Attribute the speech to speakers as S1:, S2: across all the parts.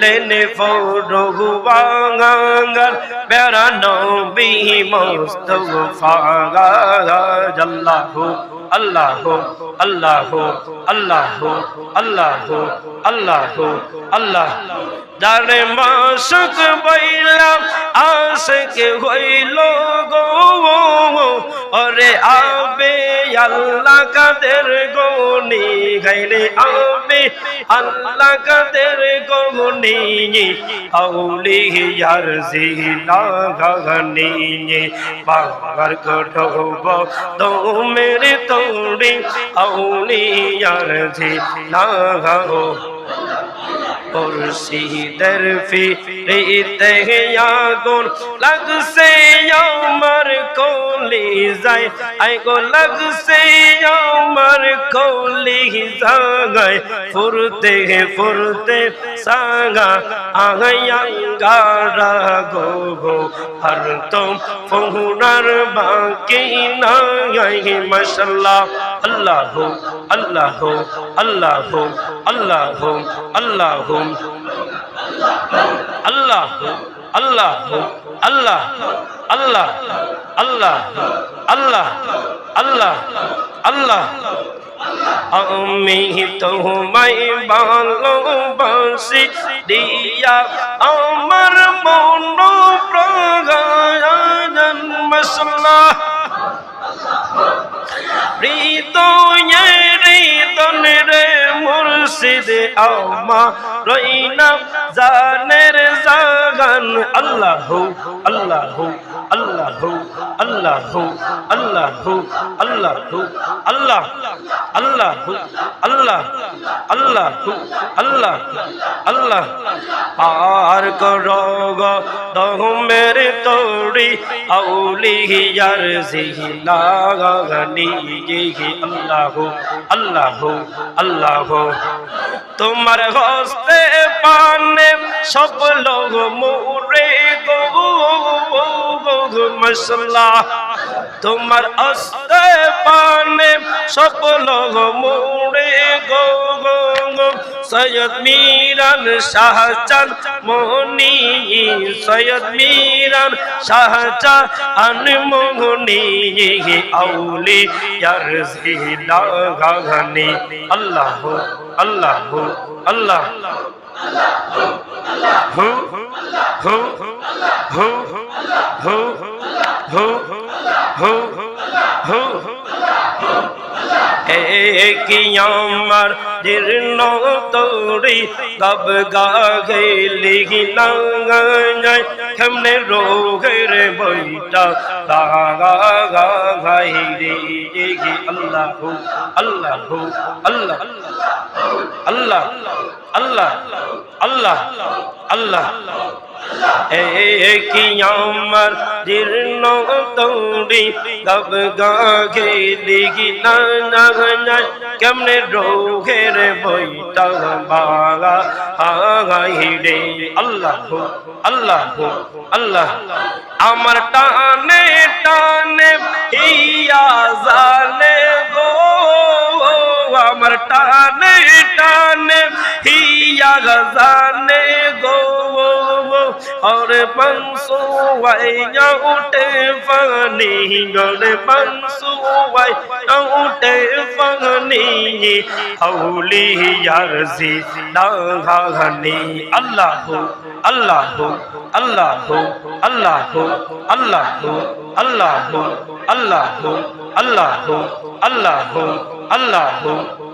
S1: দিলেন ফরহুবাঙ্গাঙ্গার প্যারা নবী মোস্তফা আল্লাহু আল্লাহু আল্লাহু আল্লাহু আল্লাহু আল্লাহু, আল্লাহ। যারে মাসুক বইলাম, আশক হইল গো ওরে আবে আল্লাহ কাদের গনি, গাইলে আবে আল্লাহ কাদের গনি আউলি ইয়ার জিলা গগনি পাগর কঠব তো মেরে তোড়ি আউলি ইয়ার জিলা خورشید درفی ریت یا گون لگ سے یا مر کو لی جائے اے گو لگ سے یا مر کو لی جائے فرتے فرتے saga ahayanga ragogo har tum funar baki na yahi mashallah allah allah allah allah allah allah আল্লাহ আল্লাহ আল্লাহ আল্লাহ আল্লাহ আল্লাহ আল্লাহ আমি তোমায় ভালোবাসি দিয়া আমার মন প্রগায়ন মশলা হৃদয়ে হৃদন রে মুর্শিদ আমা রইনা, জানের জাগান। আল্লাহ আল্লাহ আল্লাহ। আল্লাহ হো আল্লাহ হো আল্লাহ আল্লাহ আল্লাহ আল্লাহ আল্লাহ। আর করগ দহ তোড়ি আউলিয়ার জিহিলা গনি জিহি আল্লাহ আল্লাহ আল্লাহ। তোমার হস্তে পানে সব লোক মোরে গো গো মশর আল্লাহ, তোমার অস্ত পানে সকল মোড়ে গো গো গো। সৈয়দ মিরান শাহচান মোহনি, সৈয়দ মিরান শাহচান মোহনি আউলি ইয়ার আল্লাহ আল্লাহ আল্লাহ। আমার জীর্ণ তোরি গব গাগে লিগিনা কেমনে রোগের বইটা গা গা গাই রে গি আল্লাহ আল্লাহ আল্লাহ আল্লাহ আল্লাহ আল্লাহ আল্লাহ। কি আমার জীর্ণ তৌড়ি গব গাগে লিগি না কেমনে রোগের বইটা বাগা আগাই রে আল্লাহ আল্লাহ আল্লাহ। আমার টানে টানে হিয়া জালে গো। আমার টানে টানে হিয়া दिया खजाने गो और पंसुआया उठे फनी गण पंसुआई उठे फनी हौली यरसी नहनी अल्लाह अल्लाह अल्लाह अल्लाह अल्लाह अल्लाह अल्लाह अल्लाह अल्लाह अल्लाह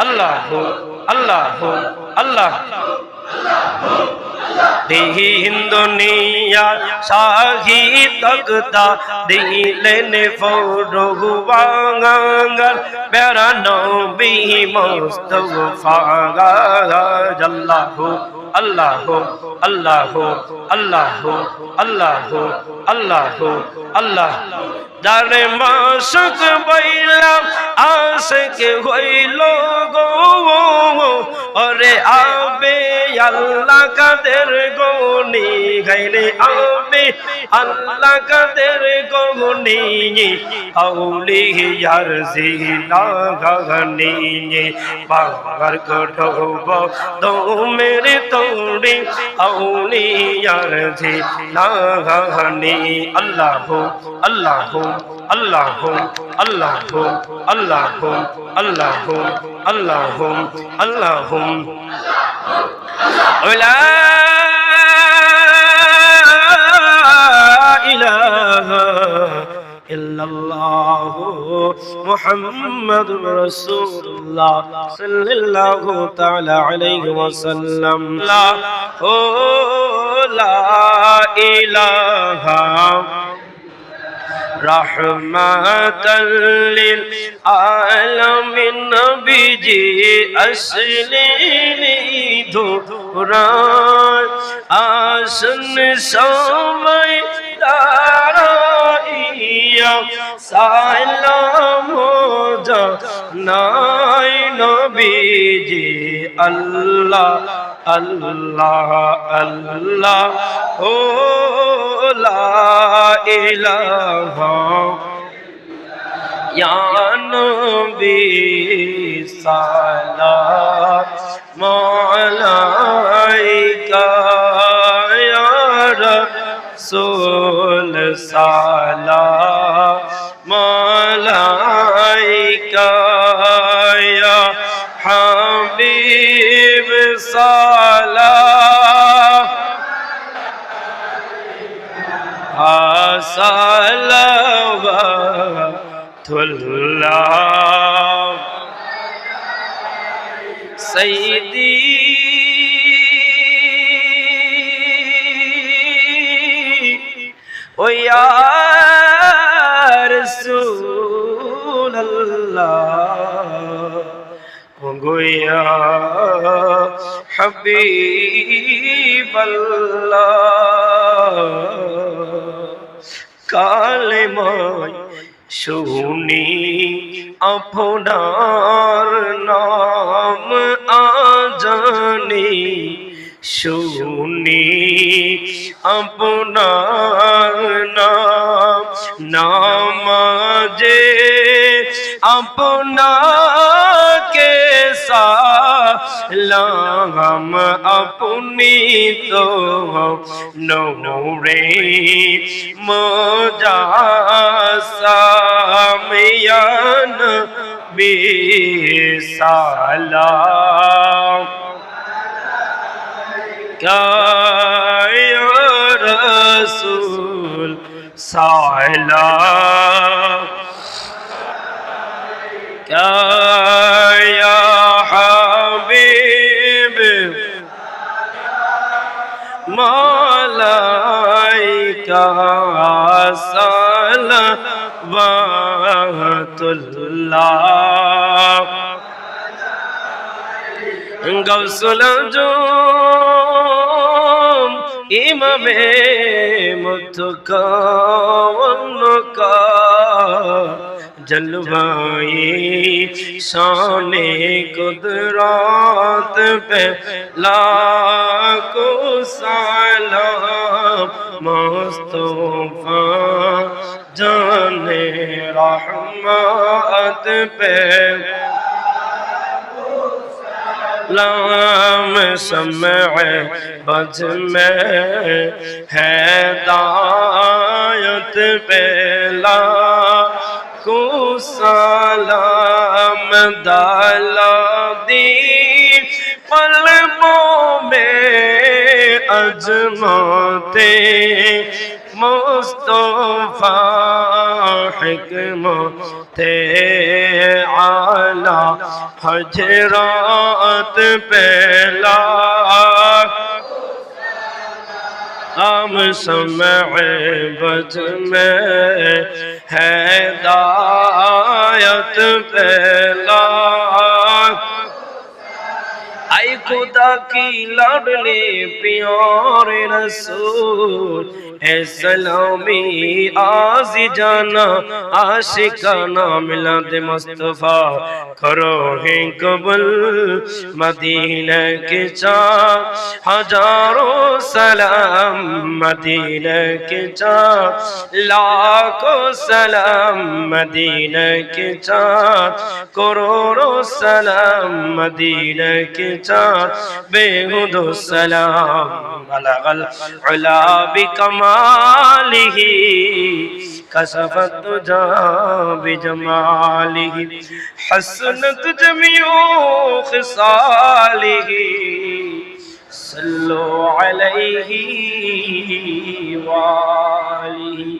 S1: अल्लाह আল্লাহ আল্লাহ দেহি হিন্দু শাহি তকতা দিলেন ফরুবাঙ্গার প্যারা নবী মুস্তফা আল্লাহু আল্লাহু আল্লাহু আল্লাহু আল্লাহু আল্লাহু, আল্লাহ। যারে মাসক বইলাম আশক হইল গো। ওরে আবে, আল্লাহ কাদের গনি গাইলে আবে, আল্লাহ কাদের গনি আউলি ইয়ার জিলা গগনি বাবার কঠব তো মেরে তোড়ে আউলি ইয়ার জিলা গগনি আল্লাহ আল্লাহ اللهم اللهم اللهم اللهم اللهم اللهم لا إله إلا الله محمد رسول الله صلى الله تعالى عليه وسلم لا لا إله رحمة للعالمين نبيجي أسليني دوران آسن سومي دارائيا سلام جنائي نبيجي الله الله الله, الله لا إله يا نبي سلام عليك يا رسول سلام عليك يا حبيب سلام সালাওয়াতুল্লাহ সাইয়্যিদি ও ইয়া রাসূলুল্লাহ গোয়া হাবিবাল্লাহ কালেমায় শুনি আপনার নাম আজানি। শুনি আপনার লম আপনি তো নৌরে মজা সামিয়ান বিসালা রসুল সালা وصلوات الله গৌসুল ইমামে মুতুক জলবাই শানে কুদরত পে লাকো সালাম মোস্তফা جماعت پہ لام سمع بج میں ہے دایت پہلا کو سلام دالا عظمتے مصطفیٰ حکمت عالی حجرات پہلا۔ ہم سمعِ بجمِ میں ہے دایت پہ۔ खुदा की लाडले प्यारे रसूल है सलामी आज जाना आशिकाना मिलाद मुस्तफा करो है कबल मदीना के चार हजारों सलाम मदीना के चार लाखों सलाम मदीना के चार करोड़ों सलाम मदीना के चार بهد السلام بلغ العلا بكماله كسف الدجى بجماله حسنت جميع خصاله صلوا عليه وآله